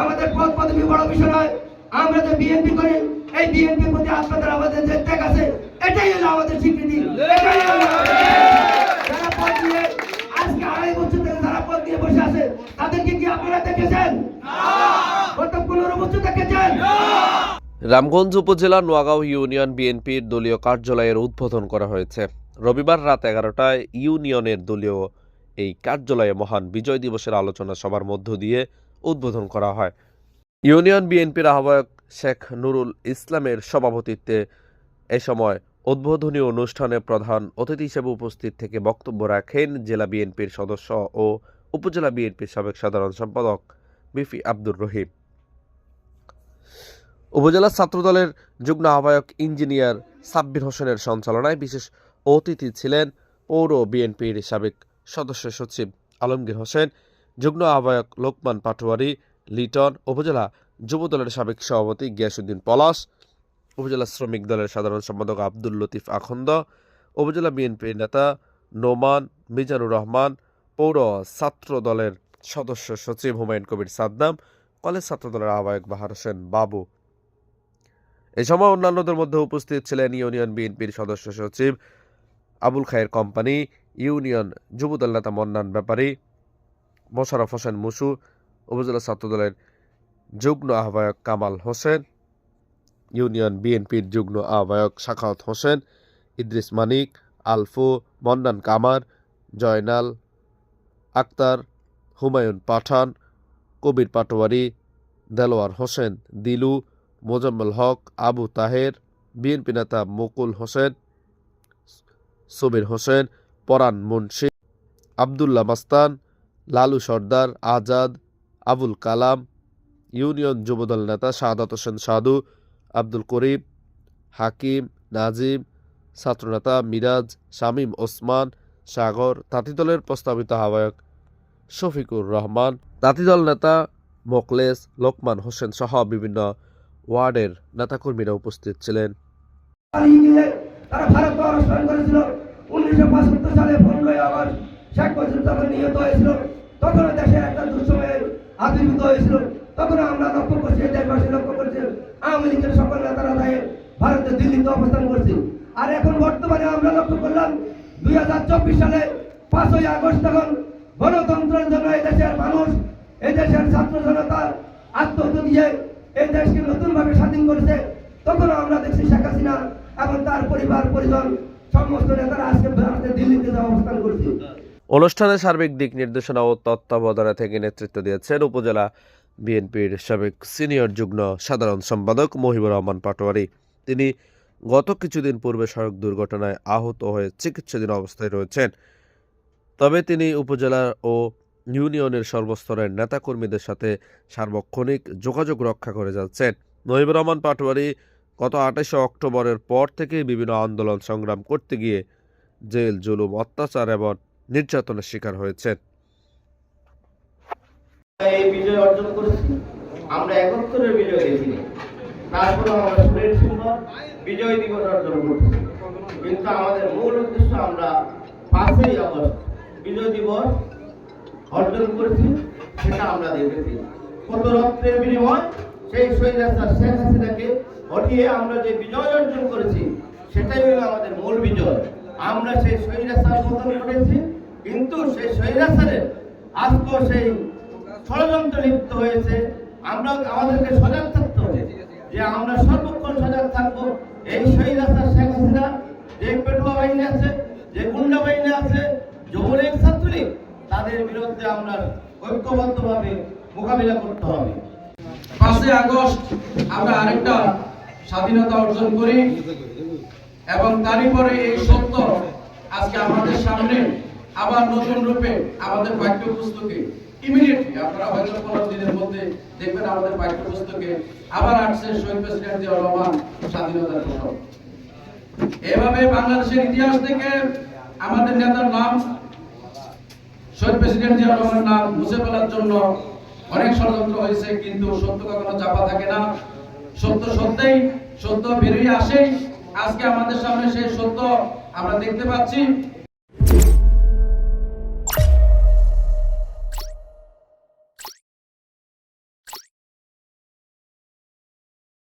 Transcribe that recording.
আমাদের পদ পদবি বড় বিষয় নয়। আমরা যে বিএনপি করি এই বিএনপির প্রতি আপনাদের আমাদের যে ত্যাগ আছে এটাই হলো আমাদের স্বীকৃতি। যারা পদ দিয়ে আজকে আড়াই বছর থেকে যারা পদ দিয়ে বসে আছে তাদেরকে কি আপনারা দেখেছেন? গত পনেরো বছর দেখেছেন? রামগঞ্জ উপজেলার নোয়াগাঁও ইউনিয়ন বিএনপির দলীয় কার্যালয়ের উদ্বোধন করা হয়েছে। রবিবার রাত এগারোটায় ইউনিয়নের দলীয় এই কার্যালয়ে মহান বিজয় দিবসের আলোচনা সভার মধ্য দিয়ে উদ্বোধন করা হয়। ইউনিয়ন বিএনপির আহ্বায়ক শেখ নুরুল ইসলামের সভাপতিত্বে এ সময় উদ্বোধনী অনুষ্ঠানে প্রধান অতিথি হিসেবে উপস্থিত থেকে বক্তব্য রাখেন জেলা বিএনপির সদস্য ও উপজেলা বিএনপির সাবেক সাধারণ সম্পাদক বিফি আব্দুর রহিম। উপজেলা ছাত্রদলের যুগ্ম আহ্বায়ক ইঞ্জিনিয়ার সাব্বির হোসেনের সঞ্চালনায় বিশেষ অতিথি ছিলেন পৌর বিএনপির সাবেক সদস্য সচিব আলমগীর হোসেন। যুগ্ম আহ্বায়ক লোকমান পাটোয়ারি, লিটন উপজেলা যুবদলের সাবেক সভাপতি গিয়াসুদ্দিন পলাশ, উপজেলা শ্রমিক দলের সাধারণ সম্পাদক আব্দুল লতিফ আখন্দ, উপজেলা বিএনপির নেতা নোমান মিজানুর রহমান, পৌর ছাত্র দলের সদস্য সচিব হুমায়ুন কবির সাদ্দাম, কলেজ ছাত্র দলের আহ্বায়ক বাহার হোসেন বাবু। এ সময় অন্যান্যদের মধ্যে উপস্থিত ছিলেন ইউনিয়ন বিএনপির সদস্য সচিব আবুল খায়ের কোম্পানি, ইউনিয়ন যুবদল নেতা মন্নান ব্যাপারী মোশারফ হোসেন মুসু, উপজেলা ছাত্রদলের যুগ্ম আহ্বায়ক কামাল হোসেন, ইউনিয়ন বিএনপির যুগ্ম আহ্বায়ক শাখাওয়াত হোসেন, ইদ্রিস মানিক, আলফু, মন্নান কামার, জয়নাল আক্তার, হুমায়ুন পাঠান, কবির পাটোয়ারি, দেলোয়ার হোসেন, দিলু, মোজাম্মেল হক, আবু তাহের, বিএনপি নেতা মুকুল হোসেন, সুবির হোসেন, পরান মুন্সি আবদুল্লাহ মাস্তান লালু সর্দার, আজাদ, আবুল কালাম, ইউনিয়ন যুবদল নেতা শাহাদাত হোসেন সাধু, আব্দুল করিম, হাকিম, নাজিম, ছাত্রনেতা মিরাজ, শামীম ওসমান, সাগর তাঁতিদলের প্রস্তাবিত আহ্বায়ক শফিকুর রহমান তাঁতিদল নেতা মোকলেস, লোকমান হোসেন সহ বিভিন্ন ওয়ার্ডের নেতাকর্মীরা উপস্থিত ছিলেন। তারা করেছিল। উনিশশো পঁচাত্তর সালে পনেরোই আগস্ট শেখ মুজিব যখন নিহত হয়েছিল। আবির্ভূত হয়েছিল, তখন আমরা লক্ষ্য করছি দেশবাসী লক্ষ্য করছে, আওয়ামী লীগের সকল নেতারা দায়ে ভারতে দিল্লিতে অবস্থান করছে। আর এখন বর্তমানে আমরা লক্ষ্য করলাম, দুই হাজার চব্বিশ সালে পাঁচই আগস্ট তখন গণতন্ত্রের জন্য দেশের মানুষ দেশের ছাত্র জনতা আত্মহত্যা দিয়ে এই দেশকে নতুনভাবে স্বাধীন করেছে। তখন আমরা দেখছি শেখ হাসিনা এবং তার পরিবার, পরিজন, সমস্ত নেতারা আজকে ভারতে দিল্লিতে অবস্থান করছে। অনুষ্ঠানে সার্বিক দিক নির্দেশনা ও তত্ত্বাবধানে থেকে নেতৃত্ব দিয়েছেন উপজেলা বিএনপির সাবেক সিনিয়র যুগ্ম সাধারণ সম্পাদক মহিবুর রহমান পাটোয়ারি। তিনি গত কিছুদিন পূর্বে সড়ক দুর্ঘটনায় আহত হয়ে চিকিৎসাধীন অবস্থায় রয়েছেন। তবে তিনি উপজেলা ও ইউনিয়নের সর্বস্তরের নেতাকর্মীদের সাথে সার্বক্ষণিক যোগাযোগ রক্ষা করে যাচ্ছেন। মহিবুর রহমান পাটোয়ারি গত আঠাশে অক্টোবরের পর থেকে বিভিন্ন আন্দোলন সংগ্রাম করতে গিয়ে জেল, জুলুম, অত্যাচার এবং নির্যাতনের শিকার হয়েছেন। এই বিজয় অর্জন করেছি। আমরা একত্তরের বিজয় তারপরে বিজয় দিবস অর্জন কিন্তু আমাদের মূল উদ্দেশ্য আমরা পাঁচই আগস্ট বিজয় দিবস অর্জন করেছি, সেটা আমরা দেখেছি। বিনিময়, সেই স্বৈরাচার শেখ হাসিনাকে আমরা যে বিজয় অর্জন করেছি, সেটাই হলো আমাদের মূল বিজয়। আমরা সেই পতন করেছি কিন্তু সেই স্বৈরাচারের আজকেও সেই ষড়যন্ত্র লিপ্ত হয়েছে। আমরা আমাদেরকে সজাগ থাকতে হবে যে আমরা সর্বক্ষণ সজাগ থাকব। এই আসার শেখ হাসিনা, যে পেটুয়া বাহিনী আছে, যে গুন্ডা বাহিনী আছে যৌবনের ছাত্রলীগ, তাদের বিরুদ্ধে আমরা ঐক্যবদ্ধভাবে মোকাবিলা করতে হবে। পাঁচই আগস্ট আমরা আরেকটা স্বাধীনতা অর্জন করি এবং তারই পরে এই সত্য আজকে আমাদের সামনে আবার নতুন রূপে আমাদের পাঠ্যপুস্তকে ইমিডিয়েটলি আপনারা হয়তো পনেরো দিনের মধ্যে দেখবেন আমাদের পাঠ্যপুস্তকে আবার আসছে শহীদ প্রেসিডেন্ট জিয়াউর রহমান স্বাধীনতার প্রসব এভাবে বাংলাদেশের ইতিহাস থেকে আমাদের নেতার নাম, শহীদ প্রেসিডেন্ট জিয়াউর রহমানের নাম মুছে ফেলার জন্য অনেক ষড়যন্ত্র হয়েছে, কিন্তু সত্য কখনো চাপা থাকে না। সত্য সত্যই, সত্য বেরিয়ে আসেই আজকে আমাদের সামনে সেই সত্য আমরা দেখতে পাচ্ছি।